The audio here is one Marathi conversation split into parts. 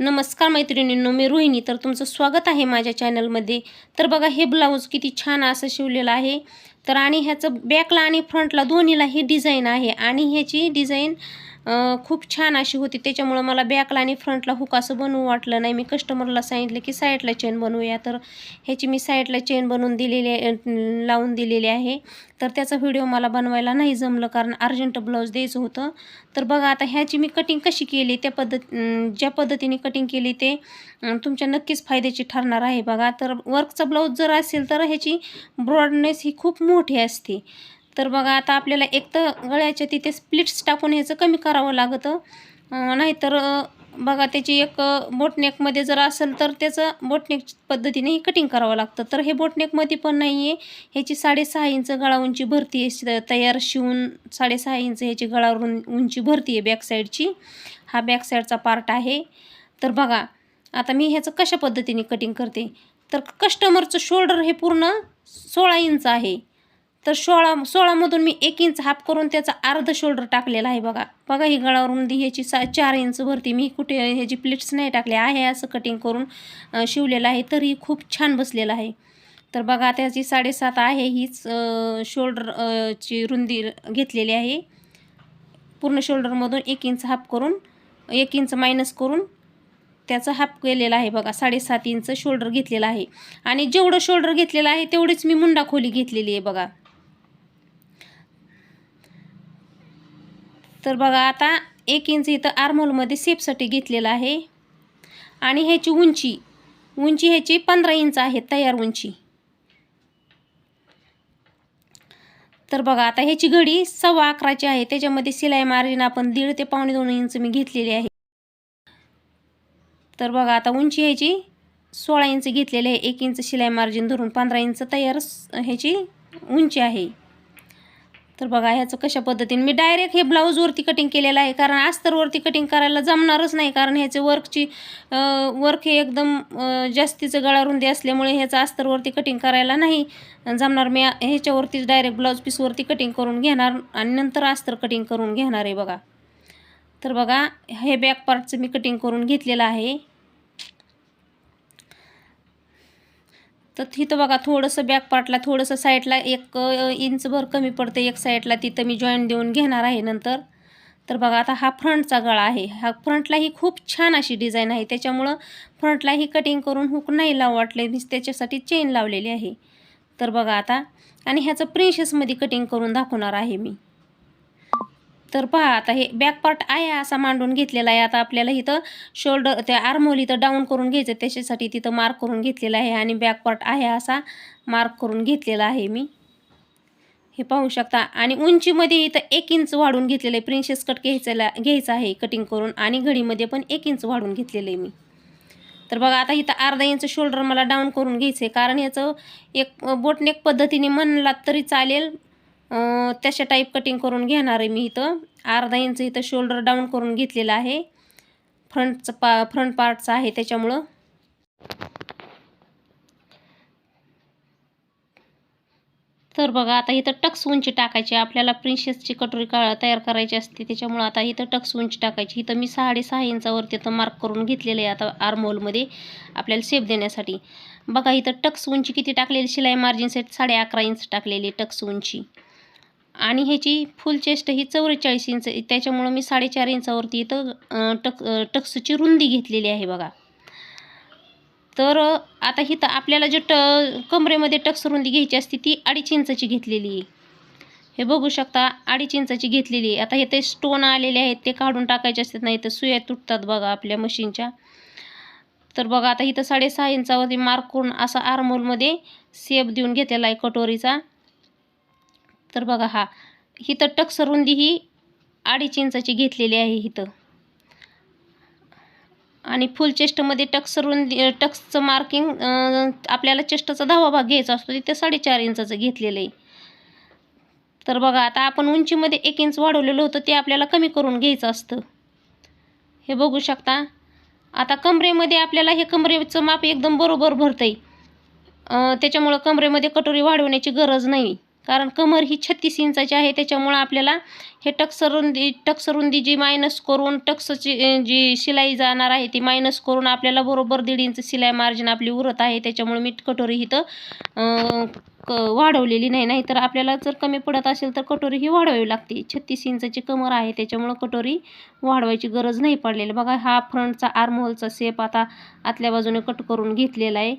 नमस्कार मैत्रिणींनो मी रोहिणी. तर तुमचं स्वागत आहे माझ्या चॅनलमध्ये. तर बघा हे ब्लाऊज किती छान असं शिवलेलं आहे. तर आणि ह्याचं बॅकला आणि फ्रंटला दोन्हीला ही डिझाईन आहे. आणि ह्याची डिझाईन खूप छान अशी होती. त्याच्यामुळं मला बॅकला आणि फ्रंटला हुक असं बनवू वाटलं नाही. मी कस्टमरला सांगितलं की साईडला चेन बनवूया. तर ह्याची मी साईडला चेन बनवून दिलेली लावून दिलेली आहे. तर त्याचा व्हिडिओ मला बनवायला नाही जमलं कारण अर्जंट ब्लाऊज द्यायचं होतं. तर बघा आता ह्याची मी कटिंग कशी केली? त्या पद्धत ज्या पद्धतीने कटिंग केली ते तुमच्या नक्कीच फायद्याची ठरणार आहे बघा. तर वर्कचा ब्लाऊज जर असेल तर ह्याची ब्रॉडनेस ही खूप मोठी असते. तर बघा आता आपल्याला एक तर गळ्याच्या तिथे स्प्लिट्स टाकून ह्याचं कमी करावं लागतं. नाहीतर बघा त्याची एक बोटनेकमध्ये जर असेल तर त्याचं बोटनेक पद्धतीने कटिंग करावं लागतं. तर हे बोटनेकमध्ये पण नाही आहे ह्याची साडेसहा इंच गळा उंची भरती आहे. श- तयार शिवून साडेसहा इंच ह्याची गळा उंची भरती आहे बॅक साईडची हा बॅक साईडचा पार्ट आहे. तर बघा आता मी ह्याचं कशा पद्धतीने कटिंग करते? तर कस्टमरचं शोल्डर हे पूर्ण सोळा इंच आहे. तर सोळा सोळामधून मी एक इंच हाफ करून त्याचा अर्ध शोल्डर टाकलेला आहे बघा. बघा ही गळावरुंदी ह्याची सा चार इंच भरती मी कुठे ह्याची प्लेट्स नाही टाकले. आहे असं कटिंग करून शिवलेलं आहे. तरी खूप छान बसलेलं आहे. तर बघा त्याची साडेसात आहे. हीच शोल्डर ची रुंदी घेतलेली आहे. पूर्ण शोल्डरमधून एक इंच हाफ करून एक इंच मायनस करून त्याचा हाफ केलेला आहे बघा. साडेसात इंच शोल्डर घेतलेला आहे. आणि जेवढं शोल्डर घेतलेलं आहे तेवढीच मी मुंडा खोली घेतलेली आहे बघा. तर बघा आता एक इंच इथं आर्मोलमध्ये सेपसाठी घेतलेलं आहे. आणि ह्याची उंची उंची ह्याची पंधरा इंच आहे तयार उंची. तर बघा आता ह्याची घडी सव्वा अकराची आहे. त्याच्यामध्ये सिलाई मार्जिन आपण दीड ते पावणे दोन इंच मी घेतलेली आहे. तर बघा आता उंची ह्याची सोळा इंच घेतलेली आहे. एक इंच शिलाई मार्जिन धरून पंधरा इंच तयार ह्याची उंची आहे. तर बघा ह्याचं कशा पद्धतीने? मी डायरेक्ट हे ब्लाऊजवरती कटिंग केलेलं आहे. कारण अस्तरवरती कटिंग करायला जमणारच नाही. कारण ह्याचे वर्कची वर्क हे एकदम जास्तीचं गळा रुंदी असल्यामुळे ह्याचं अस्तरवरती कटिंग करायला नाही जमणार. मी ह्याच्यावरतीच डायरेक्ट ब्लाऊज पीसवरती कटिंग करून घेणार आणि नंतर अस्तर कटिंग करून घेणार आहे बघा. तर बघा हे बॅक पार्टचं मी कटिंग करून घेतलेलं आहे. तर तिथं बघा थोडंसं बॅक पार्टला थोडंसं साईडला एक इंचभर कमी पडतं एक साईडला तिथं मी जॉईंट देऊन घेणार आहे नंतर. तर बघा आता हा फ्रंटचा गळा आहे. हा फ्रंटलाही खूप छान अशी डिझाईन आहे. त्याच्यामुळं फ्रंटलाही कटिंग करून हुक नाही लाव वाटले मी त्याच्यासाठी चेन लावलेली आहे. तर बघा आता आणि ह्याचं प्रिन्सेसमध्ये कटिंग करून दाखवणार आहे मी. तर पहा आता हे बॅक पार्ट आहे असा मांडून घेतलेला आहे. आता आपल्याला इथं शोल्डर त्या आर्मोल इथं डाऊन करून घ्यायचं त्याच्यासाठी तिथं मार्क करून घेतलेला आहे आणि बॅक पार्ट आहे असा मार्क करून घेतलेला आहे मी. हे पाहू शकता. आणि उंचीमध्ये इथं एक इंच वाढून घेतलेलं आहे. प्रिन्सेस कट घ्यायचं घ्यायचं आहे कटिंग करून. आणि घडीमध्ये पण एक इंच वाढून घेतलेलं आहे मी. तर बघा आता इथं अर्धा इंच शोल्डर मला डाऊन करून घ्यायचं आहे कारण याचं एक बोटनेक पद्धतीने म्हणलात तरी चालेल. तशा टाईप कटिंग करून घेणार आहे मी इथं. अर्धा इंच इथं शोल्डर डाऊन करून घेतलेलं आहे. फ्रंटचं पा फ्रंट पार्टचं आहे त्याच्यामुळं. तर बघा आता इथं टक्स उंची टाकायची. आपल्याला प्रिन्सेसची कटोरी का तयार करायची असते त्याच्यामुळं आता इथं टक्स उंची टाकायची. इथं मी साडेसहा इंचावरती तर मार्क करून घेतलेलं आहे आता आर्मोलमध्ये आपल्याला शेप देण्यासाठी. बघा इथं टक्स उंची किती टाकलेली? शिलाई मार्जिन सेट साडे अकरा इंच टाकलेली टक्स उंची. आणि ह्याची फुल चेस्ट ही चौवेचाळीस इंच त्याच्यामुळं मी साडेचार इंचावरती इथं टक टक्सची रुंदी घेतलेली आहे बघा. तर आता हिथं आपल्याला जे ट कमरेमध्ये टक्स रुंदी घ्यायची असते ती अडीच इंचाची घेतलेली आहे. हे बघू शकता अडीच इंचाची घेतलेली आहे. आता हे ते स्टोन आलेले आहेत ते काढून टाकायचे असतात नाही तर सुया तुटतात बघा आपल्या मशीनच्या. तर बघा आता इथं साडेसहा इंचावरती मार्क करून असा आर्मोलमध्ये सेप देऊन घेतलेला आहे कटोरीचा. तर बघा हा. इथं टक्स रुंदी ही अडीच इंचाची घेतलेली आहे इथं आणि फुल चेस्टमध्ये टक्स रुंदी टक्सचं मार्किंग आपल्याला चेस्टचा दहावा भाग घ्यायचा असतो तिथे साडेचार इंचाचं घेतलेलं आहे. तर बघा आता आपण उंचीमध्ये एक इंच वाढवलेलं होतं ते आपल्याला कमी करून घ्यायचं असतं. हे बघू शकता. आता कमरेमध्ये आपल्याला हे कमरेचं माप एकदम बरोबर भरतं आहे त्याच्यामुळं कमरेमध्ये कटोरी वाढवण्याची गरज नाही. कारण कमर ही छत्तीस इंचाची आहे त्याच्यामुळं आपल्याला हे टक्सरुंदी टक्सरुंदी जी मायनस करून टक्सची जी शिलाई जाणार आहे ती मायनस करून आपल्याला बरोबर दीड इंच शिलाई मार्जिन आपली उरत आहे त्याच्यामुळे मी कटोरी इथं क वाढवलेली नाही. नाहीतर आपल्याला जर कमी पडत असेल तर कटोरी ही वाढवावी लागते. छत्तीस इंचाची कमर आहे त्याच्यामुळं कटोरी वाढवायची गरज नाही पडलेली. बघा हा फ्रंटचा आर्महोलचा सेप आता आतल्या बाजूने कट करून घेतलेला आहे.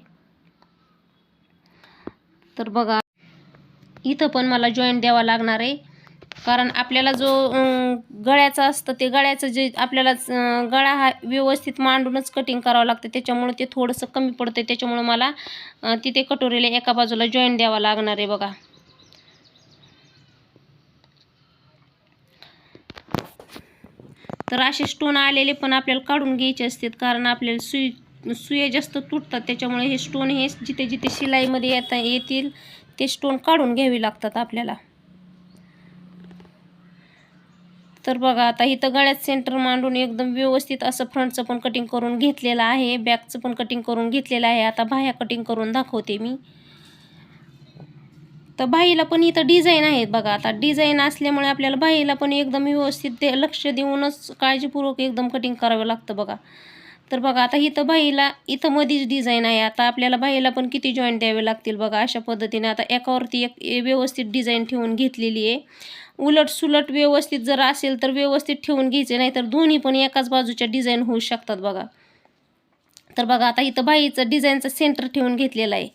तर बघा इथं पण मला जॉईंट द्यावा लागणार आहे. कारण आपल्याला जो गळ्याचा गळ्याचं असतं ते गळ्याचं जे आपल्याला गळा हा व्यवस्थित मांडूनच कटिंग करावं लागतं. त्याच्यामुळे ते थोडंसं कमी पडतं त्याच्यामुळे मला तिथे कटोरीला एका बाजूला जॉईंट द्यावा लागणार आहे बघा. तर असे स्टोन आलेले पण आपल्याला काढून घ्यायचे असतात. कारण आपल्याला सुई सुया जास्त तुटतात. त्याच्यामुळे हे स्टोन हे जिथे जिथे शिलाईमध्ये येता येतील ते स्टोन काढून घ्यावी लागतात आपल्याला. तर बघा आता इथं गळ्यात सेंटर मांडून एकदम व्यवस्थित असं फ्रंटचं पण कटिंग करून घेतलेलं आहे बॅकचं पण कटिंग करून घेतलेलं आहे. आता बाह्या कटिंग करून दाखवते मी. तर बाईला पण इथं डिझाईन आहेत बघा. आता डिझाईन असल्यामुळे आपल्याला बाईला पण एकदम व्यवस्थित दे लक्ष देऊनच काळजीपूर्वक एकदम कटिंग करावं लागतं बघा. तर बघा आता इथं बाईला इथं मधीच डिझाईन आहे. आता आपल्याला बाईला पण किती जॉईंट द्यावे लागतील बघा अशा पद्धतीने. आता एकावरती एक व्यवस्थित डिझाईन ठेवून घेतलेली आहे. उलट सुलट व्यवस्थित जर असेल तर व्यवस्थित ठेवून घ्यायचे नाही तर दोन्ही पण एकाच बाजूच्या डिझाईन होऊ शकतात बघा. तर बघा आता इथं बाईचं डिझाईनचं सेंटर ठेवून घेतलेलं आहे.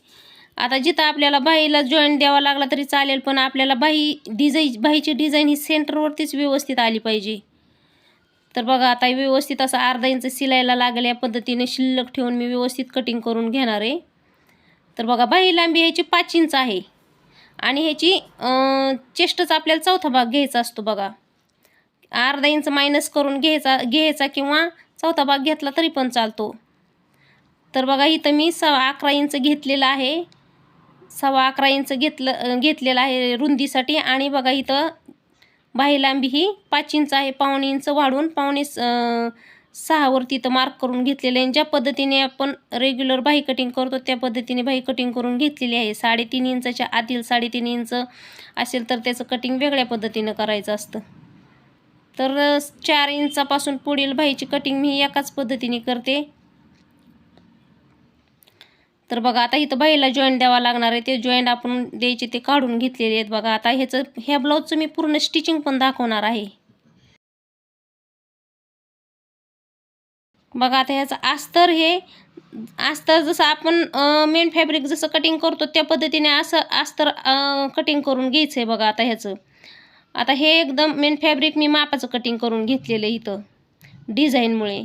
आता जिथं आपल्याला बाईला जॉईंट द्यावा लागला तरी चालेल पण आपल्याला बाई डिझाईन बाईची डिझाईन ही सेंटरवरतीच व्यवस्थित आली पाहिजे. तर बघा आता व्यवस्थित असं अर्धा इंच शिलायला लागेल या पद्धतीने शिल्लक ठेवून मी व्यवस्थित कटिंग करून घेणार आहे. तर बघा बाई लांबी ह्याची पाच इंच आहे. आणि ह्याची अं, आपल्याला चौथा भाग घ्यायचा असतो बघा. अर्धा इंच मायनस करून घ्यायचा घ्यायचा किंवा चौथा भाग घेतला तरी पण चालतो. तर बघा इथं मी सव्वा अकरा इंच घेतलेलं आहे. सव्वा अकरा इंच घेतलं घेतलेलं आहे रुंदीसाठी. आणि बघा इथं बाही लांबी ही पाच इंच आहे पावणे इंच वाढून पावणे स- अं, सहावरती मार्क करून घेतलेले आहे. ज्या पद्धतीने आपण रेग्युलर बाही कटिंग करतो त्या पद्धतीने बाही कटिंग करून घेतलेली आहे. साडेतीन इंचाच्या आतील साडेतीन इंच असेल तर त्याचं कटिंग वेगळ्या पद्धतीनं करायचं असतं. तर चार इंचापासून पुढील बाहीची कटिंग मी एकाच पद्धतीने करते. तर बघा आता इथं बाईला जॉईंट द्यावा लागणार आहे. ते जॉईंट आपण द्यायचे ते काढून घेतलेले आहेत बघा. आता ह्याचं ह्या ब्लाऊजचं मी पूर्ण स्टिचिंग पण दाखवणार आहे. बघा आता ह्याचं अस्तर हे अस्तर जसं आपण मेन फॅब्रिक जसं कटिंग करतो त्या पद्धतीने असं अस्तर कटिंग करून घ्यायचं आहे बघा आता ह्याचं. आता हे एकदम मेन फॅब्रिक मी मापाचं कटिंग करून घेतलेलं आहे इथं डिझाईनमुळे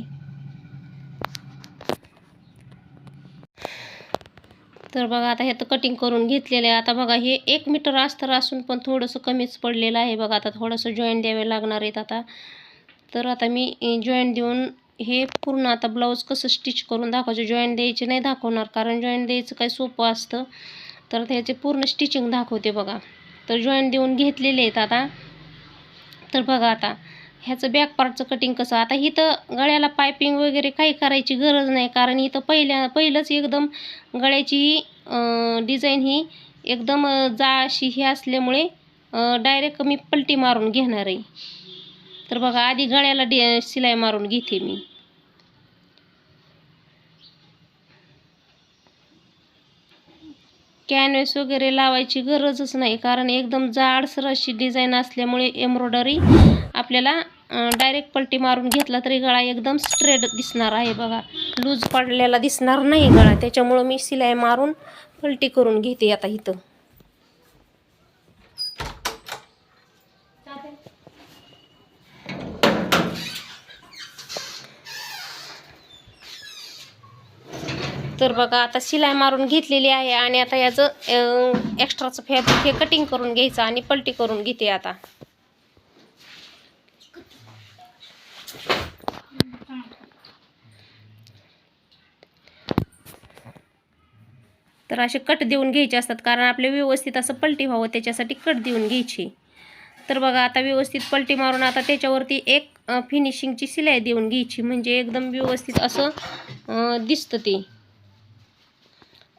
तर बघा आता हे तर कटिंग करून घेतलेलं आहे. आता बघा हे एक मीटर अस्तर असून पण थोडंसं कमीच पडलेलं आहे. बघा आता थोडंसं जॉईंट द्यावे लागणार आहेत आता. तर आता मी जॉईंट देऊन हे पूर्ण आता ब्लाऊज कसं स्टिच करून दाखवायचं जॉईंट द्यायचे नाही दाखवणार कारण जॉईंट द्यायचं काही सोपं असतं. तर त्याचे पूर्ण स्टिचिंग दाखवते बघा. तर जॉईंट देऊन घेतलेले आहेत आता. तर बघा आता ह्याचं बॅक पार्टचं कटिंग कसं? आता इथं गळ्याला पायपिंग वगैरे काही करायची गरज नाही कारण इथं पहिल्या पहिलंच एकदम गळ्याची डिझाईन ही एकदम जाशी जा अशी ही असल्यामुळे डायरेक्ट मी पलटी मारून घेणार आहे तर बघा आधी गळ्याला डि शिलाई मारून घेते मी. कॅनव्हस वगैरे लावायची गरजच नाही. कारण एकदम जाडसर अशी डिझाईन असल्यामुळे एम्ब्रॉयडरी आपल्याला डायरेक्ट पलटी मारून घेतला तरी गळा एकदम स्ट्रेट दिसणार आहे बघा. लूज पडलेला दिसणार नाही गळा. त्याच्यामुळं मी शिलाई मारून पलटी करून घेते आता इथं. तर बघा आता शिलाई मारून घेतलेली आहे आणि आता याचं एक्स्ट्राचं फॅब्रिक हे कटिंग करून घ्यायचं आणि पलटी करून घेते आता. तर असे कट देऊन घ्यायचे असतात कारण आपले व्यवस्थित असं पलटी व्हावं त्याच्यासाठी कट देऊन घ्यायची. तर बघा आता व्यवस्थित पलटी मारून आता त्याच्यावरती एक फिनिशिंगची शिलाई देऊन घ्यायची म्हणजे एकदम व्यवस्थित असं दिसतं ते.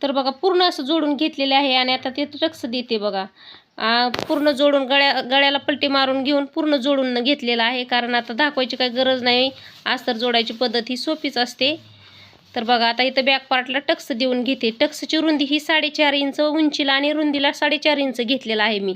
तर बघा पूर्ण असं जोडून घेतलेले आहे आणि आता ते टक्स देते बघा. पूर्ण जोडून गळ्या गळ्याला पलटी मारून घेऊन पूर्ण जोडून घेतलेला आहे. कारण आता दाखवायची काही गरज नाही. अस्तर जोडायची पद्धत ही सोपीच असते. तर बघा आता इथं बॅक पार्टला टक्स देऊन घेते. टक्सची रुंदी ही साडेचार इंच उंचीला आणि रुंदीला साडेचार इंच घेतलेला आहे मी.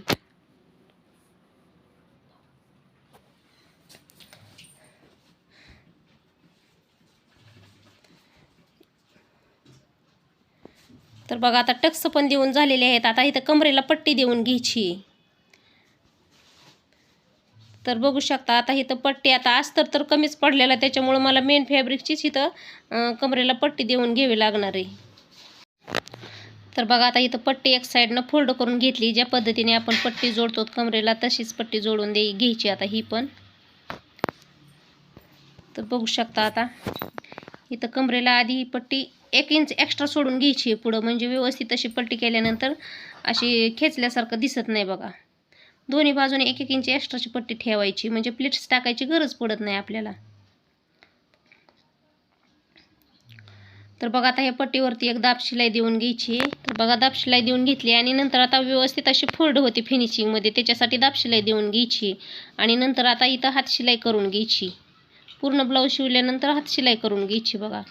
तर बघा आता टक्स पण देऊन झालेले आहेत. आता इथं कमरेला पट्टी देऊन घ्यायची. तर बघू शकता आता इथं पट्टी आता अस्तर तर कमीच पडलेलं आहे. त्याच्यामुळं मला मेन फॅब्रिकचीच इथं कमरेला पट्टी देऊन घ्यावी लागणार आहे. तर बघा आता इथं पट्टी एक साईडनं फोल्ड करून घेतली. ज्या पद्धतीने आपण पट्टी जोडतो कमरेला तशीच पट्टी जोडून दे घ्यायची आता ही पण. तर बघू शकता आता इथं कमरेला आधी ही पट्टी एक इंच एक्स्ट्रा सोडून घ्यायची आहे पुढं. म्हणजे व्यवस्थित अशी पट्टी केल्यानंतर अशी खेचल्यासारखं दिसत नाही बघा. दोन्ही बाजूने एक एक इंच एक्स्ट्राची पट्टी ठेवायची. म्हणजे प्लेट्स टाकायची गरज पडत नाही आपल्याला. तर बघा आता ह्या पट्टीवरती एक दाब शिलाई देऊन घ्यायची. तर बघा दाब शिलाई देऊन घेतली आणि नंतर आता व्यवस्थित अशी फोल्ड होते फिनिशिंगमध्ये त्याच्यासाठी दाब शिलाई देऊन घ्यायची. आणि नंतर आता इथं हात शिलाई करून घ्यायची. पूर्ण ब्लाऊज शिवल्यानंतर हात शिलाई करून घ्यायची बघा.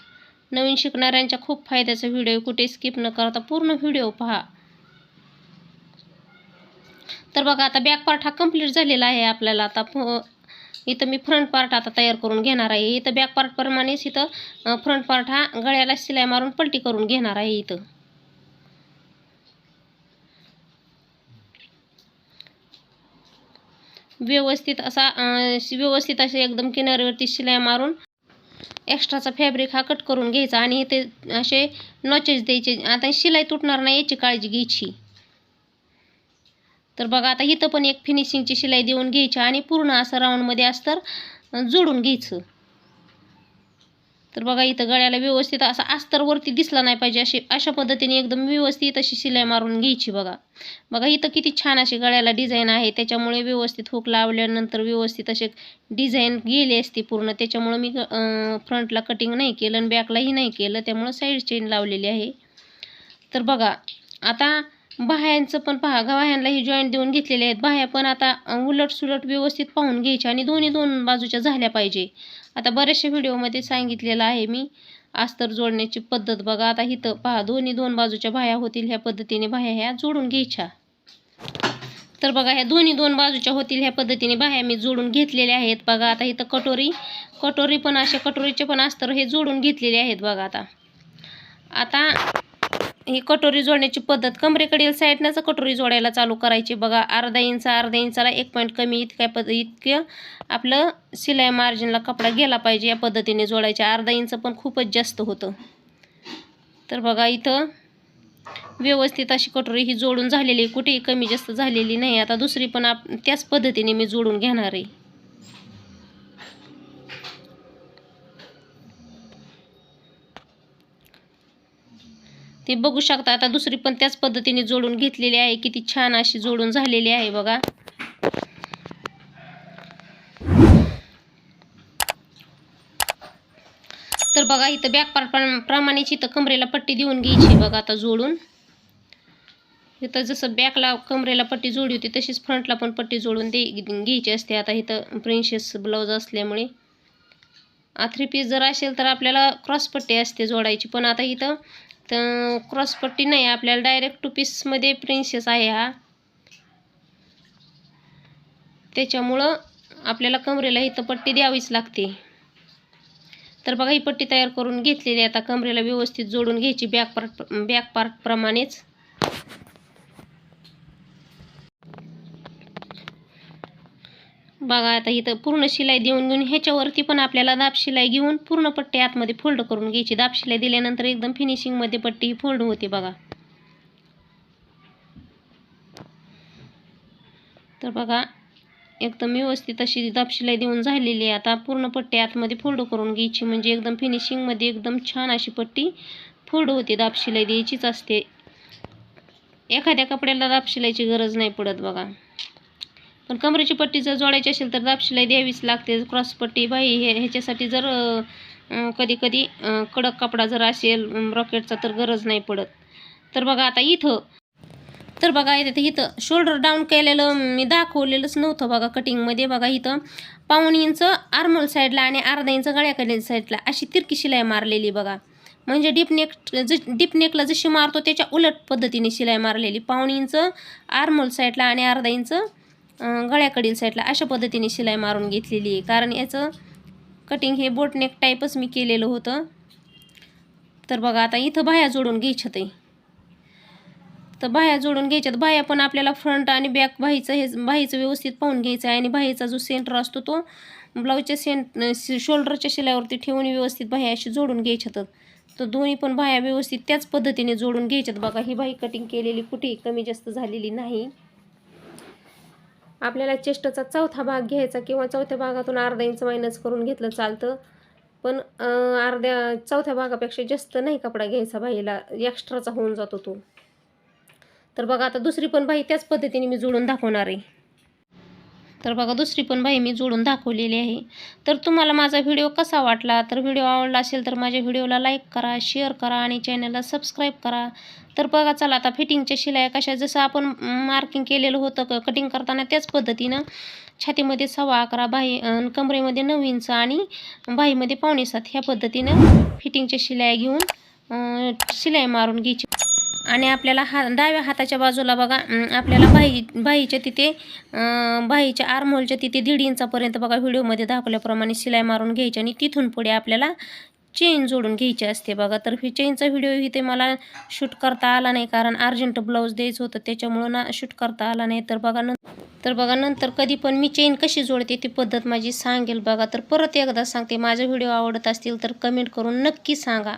नवीन शिकणाऱ्यांच्या खूप फायद्याचा व्हिडिओ कुठे स्किप न करता पूर्ण व्हिडिओ पहा. तर बघा आता बॅक पार्ट हा कंप्लीट झालेला आहे आपल्याला. आता इथं मी फ्रंट पार्ट आता तयार करून घेणार आहे. इथं बॅक पार्टप्रमाणेच इथं फ्रंट पार्ट हा गळ्याला शिलाई मारून पलटी करून घेणार आहे इथं. व्यवस्थित असा व्यवस्थित असे एकदम किनारीवरती शिलाई मारून एक्स्ट्राचा फॅब्रिक हा कट करून घ्यायचा आणि ते असे नॉचेस द्यायचे. आता शिलाई तुटणार नाही याची काळजी घ्यायची. तर बघा आता इथं पण एक फिनिशिंगची शिलाई देऊन घ्यायची आणि पूर्ण असं राऊंडमध्ये अस्तर तर जोडून घ्यायचं. तर बघा इथं गळ्याला व्यवस्थित असा अस्तर वरती दिसला नाही पाहिजे. अशी अशा पद्धतीने एकदम व्यवस्थित अशी शिलाई मारून घ्यायची बघा. बघा इथं किती छान अशी गळ्याला डिझाईन आहे. त्याच्यामुळे व्यवस्थित हुक लावल्यानंतर व्यवस्थित असे डिझाईन गेली असती पूर्ण. त्याच्यामुळं मी फ्रंटला कटिंग नाही केलं आणि बॅकलाही नाही केलं. त्यामुळं साईड चेन लावलेली आहे. तर बघा आता बाह्यांचं पण पहा बाह्यांना ही जॉईंट देऊन घेतलेले आहेत. बाह्या पण आता उलटसुलट उलट सुलट व्यवस्थित पाहून घ्यायच्या आणि दोन्ही दोन बाजूच्या झाल्या पाहिजे. आता बऱ्याचशा व्हिडिओमध्ये सांगितलेलं आहे मी अस्तर जोडण्याची पद्धत बघा. आता इथं पहा दोन्ही दोन बाजूच्या बाह्या होतील ह्या पद्धतीने बाह्या ह्या जोडून घ्यायच्या. तर बघा ह्या दोन्ही दोन बाजूच्या होतील ह्या पद्धतीने बाह्या मी जोडून घेतलेल्या आहेत बघा. आता इथं कटोरी कटोरी पण अशा कटोरीचे पण अस्तर हे जोडून घेतलेले आहेत बघा आता. आता ही कटोरी जोडण्याची पद्धत कमरेकडील साईडनंच कटोरी जोडायला चालू करायची. बघा अर्धा इंच अर्धा इंचाला एक पॉईंट कमी इतक्या पद इतकं आपलं शिलाई मार्जिनला कपडा गेला पाहिजे या पद्धतीने जोडायचे. अर्धा इंच पण खूपच जास्त होतं. तर बघा इथं व्यवस्थित अशी कटोरी ही जोडून झालेली आहे. कुठेही कमी जास्त झालेली नाही. आता दुसरी पण आप त्याच पद्धतीने मी जोडून घेणार आहे. ते बघू शकता. आता दुसरी पण त्याच पद्धतीने जोडून घेतलेली आहे. किती छान अशी जोडून झालेली आहे बघा. तर बघा इथं बॅक पार्ट प्रमाणेच इथं कमरेला पट्टी देऊन घ्यायची बघा आता जोडून. इथं जसं बॅकला कमरेला पट्टी जोडी होती तशीच फ्रंटला पण पट्टी जोडून दे घ्यायची असते. आता इथं प्रिन्सेस ब्लाऊज असल्यामुळे. थ्री पीस जर असेल तर आपल्याला क्रॉस पट्टी असते जोडायची. पण आता इथं तर क्रॉस पट्टी नाही आपल्याला डायरेक्ट टू पीसमध्ये प्रिन्सेस आहे हा. त्याच्यामुळं आपल्याला कमरेला इथं पट्टी द्यावीच लागते. तर बघा ही पट्टी तयार करून घेतलेली आता कमरेला व्यवस्थित जोडून घ्यायची बॅक पार्ट बॅक पार्टप्रमाणेच बघा आता इथं पूर्ण शिलाई देऊन घेऊन ह्याच्यावरती पण आपल्याला दाब शिलाई घेऊन पूर्ण पट्टी आतमध्ये फोल्ड करून घ्यायची. दाब शिलाई दिल्यानंतर एकदम फिनिशिंगमध्ये पट्टी ही फोल्ड होते बघा. तर बघा एकदम व्यवस्थित अशी दाब शिलाई देऊन झालेली आहे. आता पूर्ण पट्टी आतमध्ये फोल्ड करून घ्यायची म्हणजे एकदम फिनिशिंगमध्ये एकदम छान अशी पट्टी फोल्ड होते. दाब शिलाई द्यायचीच असते. एखाद्या कपड्याला दाब शिलाईची गरज नाही पडत बघा. पण कमरेची पट्टी जर जोडायची असेल तर दापशिलाई द्यावीच लागते. क्रॉस पट्टी बाई हे ह्याच्यासाठी जर कधी कधी कडक कपडा जर असेल रॉकेटचा तर गरज नाही पडत. तर बघा आता इथं तर बघा इथे इथं शोल्डर डाऊन केलेलं मी दाखवलेलंच नव्हतं बघा कटिंगमध्ये बघा इथं पाऊण इंच आर्मोल साईडला आणि अर्धा इंच गळ्याकडील साईडला अशी तिरकी शिलाई मारलेली बघा. म्हणजे डीपनेक ज डीपनेकला जशी मारतो त्याच्या उलट पद्धतीने शिलाई मारलेली. पाऊण इंच आर्मोल साईडला आणि अर्धा इंच गळ्याकडील साईडला अशा पद्धतीने शिलाई मारून घेतलेली आहे. कारण याचं कटिंग हे बोटनेक टाईपच मी केलेलं होतं. तर बघा आता इथं बाह्या जोडून घ्यायच्यात तर बाह्या जोडून घ्यायच्यात. बाह्या पण आपल्याला फ्रंट आणि बॅक बाहीचं हे बाहीचं व्यवस्थित पाहून घ्यायचं आहे आणि बाहीचा जो सेंटर असतो तो ब्लाऊजच्या सेंट शोल्डरच्या शिलावरती ठेवून व्यवस्थित बाह्या अशी जोडून घ्यायच्यात. तर दोन्ही पण बाह्या व्यवस्थित त्याच पद्धतीने जोडून घ्यायच्यात. बघा ही बाही कटिंग केलेली कुठेही कमी जास्त झालेली नाही. आपल्याला चेस्टचा चौथा भाग घ्यायचा किंवा चौथ्या भागातून अर्धा इंच मायनस करून घेतलं चालतं. पण अर्ध्या चौथ्या भागापेक्षा जास्त नाही कपडा घ्यायचा बाईला. एक्स्ट्राचा होऊन जातो तो. तर बघा आता दुसरी पण बाई त्याच पद्धतीने मी जुळून दाखवणार आहे. तर बघा दुसरी पण बाई मी जोडून दाखवलेली आहे. तर तुम्हाला माझा व्हिडिओ कसा वाटला? तर व्हिडिओ आवडला असेल तर माझ्या व्हिडिओला लाईक करा शेअर करा आणि चॅनलला सबस्क्राईब करा. तर बघा चला आता फिटिंगच्या शिलाया कशा जसं आपण मार्किंग केलेलं होतं कटिंग करताना त्याच पद्धतीनं छातीमध्ये सव्वा अकरा बाही कमरेमध्ये नऊ इंच आणि बाहीमध्ये पावणे सात ह्या पद्धतीनं फिटिंगच्या शिलाया घेऊन शिलाई मारून घ्यायची. आणि आपल्याला हा डाव्या हाताच्या बाजूला बघा आपल्याला बाही बाहीच्या तिथे बाईच्या बाहीच्या तिथे दीड इंचापर्यंत बघा व्हिडिओमध्ये दाखवल्याप्रमाणे शिलाई मारून घ्यायची आणि तिथून पुढे आपल्याला चेन जोडून घ्यायची असते बघा. तर ही चेनचा व्हिडिओ इथे मला शूट करता आला नाही कारण अर्जंट ब्लाऊज द्यायचं होतं त्याच्यामुळं ना शूट करता आला नाही. तर बघा न तर बघा नंतर कधी पण मी चेन कशी जोडते ती पद्धत माझी सांगेल बघा. तर परत एकदा सांगते माझे व्हिडिओ आवडत असतील तर कमेंट करून नक्की सांगा.